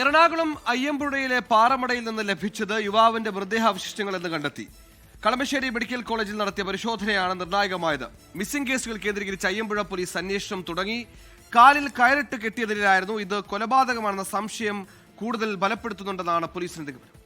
എറണാകുളം അയ്യമ്പുഴയിലെ പാറമടയിൽ നിന്ന് ലഭിച്ചത് യുവാവിന്റെ മൃതദേഹാവശിഷ്ടങ്ങൾ എന്ന് കണ്ടെത്തി. കളമശ്ശേരി മെഡിക്കൽ കോളേജിൽ നടത്തിയ പരിശോധനയാണ് നിർണായകമായത്. മിസ്സിംഗ് കേസുകൾ കേന്ദ്രീകരിച്ച് അയ്യമ്പുഴ പോലീസ് അന്വേഷണം തുടങ്ങി. കാലിൽ കയറിട്ട് കെട്ടിയതിനായിരുന്നു ഇത്. കൊലപാതകമാണെന്ന സംശയം കൂടുതൽ ബലപ്പെടുത്തുന്നുണ്ടെന്നാണ് പോലീസിന്റെ നിഗമനം.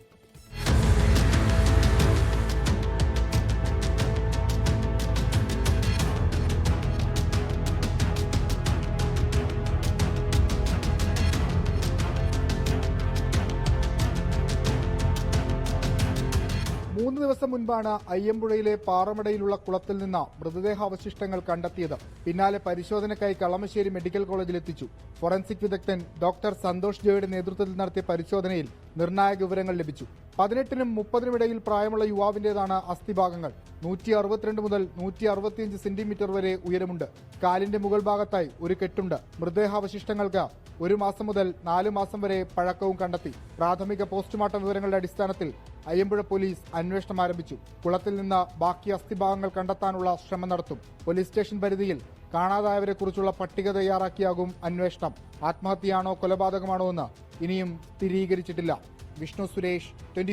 മൂന്ന് ദിവസം മുൻപാണ് അയ്യമ്പുഴയിലെ പാറമടയിലുള്ള കുളത്തിൽ നിന്ന് മൃതദേഹാവശിഷ്ടങ്ങൾ കണ്ടെത്തിയത്. പിന്നാലെ പരിശോധനയ്ക്കായി കളമശ്ശേരി മെഡിക്കൽ കോളേജിൽ എത്തിച്ചു ഫോറൻസിക് വിദഗ്ധൻ ഡോക്ടർ സന്തോഷ് ജോയുടെ നേതൃത്വത്തിൽ നടത്തിയ പരിശോധനയിൽ നിർണായക വിവരങ്ങൾ ലഭിച്ചു. പതിനെട്ടിനും മുപ്പതിനും ഇടയിൽ പ്രായമുള്ള യുവാവിന്റേതാണ് അസ്ഥിഭാഗങ്ങൾ. നൂറ്റി അറുപത്തിരണ്ട് മുതൽ നൂറ്റി അറുപത്തിയഞ്ച് സെന്റിമീറ്റർ വരെ ഉയരമുണ്ട്. കാലിന്റെ മുകൾ ഭാഗത്തായി ഒരു കെട്ടുണ്ട്. മൃതദേഹാവശിഷ്ടങ്ങൾക്ക് ഒരു മാസം മുതൽ നാല് മാസം വരെ പഴക്കവും കണ്ടെത്തി. പ്രാഥമിക പോസ്റ്റ്മോർട്ടം വിവരങ്ങളുടെ അടിസ്ഥാനത്തിൽ അയ്യമ്പുഴ പോലീസ് അന്വേഷണം ആരംഭിച്ചു. കുളത്തിൽ നിന്ന് ബാക്കി അസ്ഥിഭാഗങ്ങൾ കണ്ടെത്താനുള്ള ശ്രമം നടത്തും. പോലീസ് സ്റ്റേഷൻ പരിധിയിൽ കാണാതായവരെ കുറിച്ചുള്ള പട്ടിക തയ്യാറാക്കിയാകും അന്വേഷണം. ആത്മഹത്യയാണോ കൊലപാതകമാണോ എന്ന് ഇനിയും സ്ഥിരീകരിച്ചിട്ടില്ല. വിഷ്ണു സുരേഷ് ട്വന്റി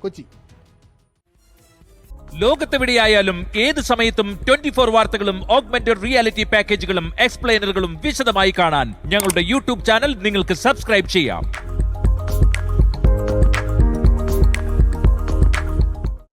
കൊച്ചി. ലോകത്തെവിടെയായാലും ഏത് സമയത്തും ട്വന്റി ഫോർ വാർത്തകളും ഓഗ്മെന്റഡ് റിയാലിറ്റി പാക്കേജുകളും എക്സ്പ്ലെയിനറുകളും വിശദമായി കാണാൻ ഞങ്ങളുടെ യൂട്യൂബ് ചാനൽ നിങ്ങൾക്ക് സബ്സ്ക്രൈബ് ചെയ്യാം.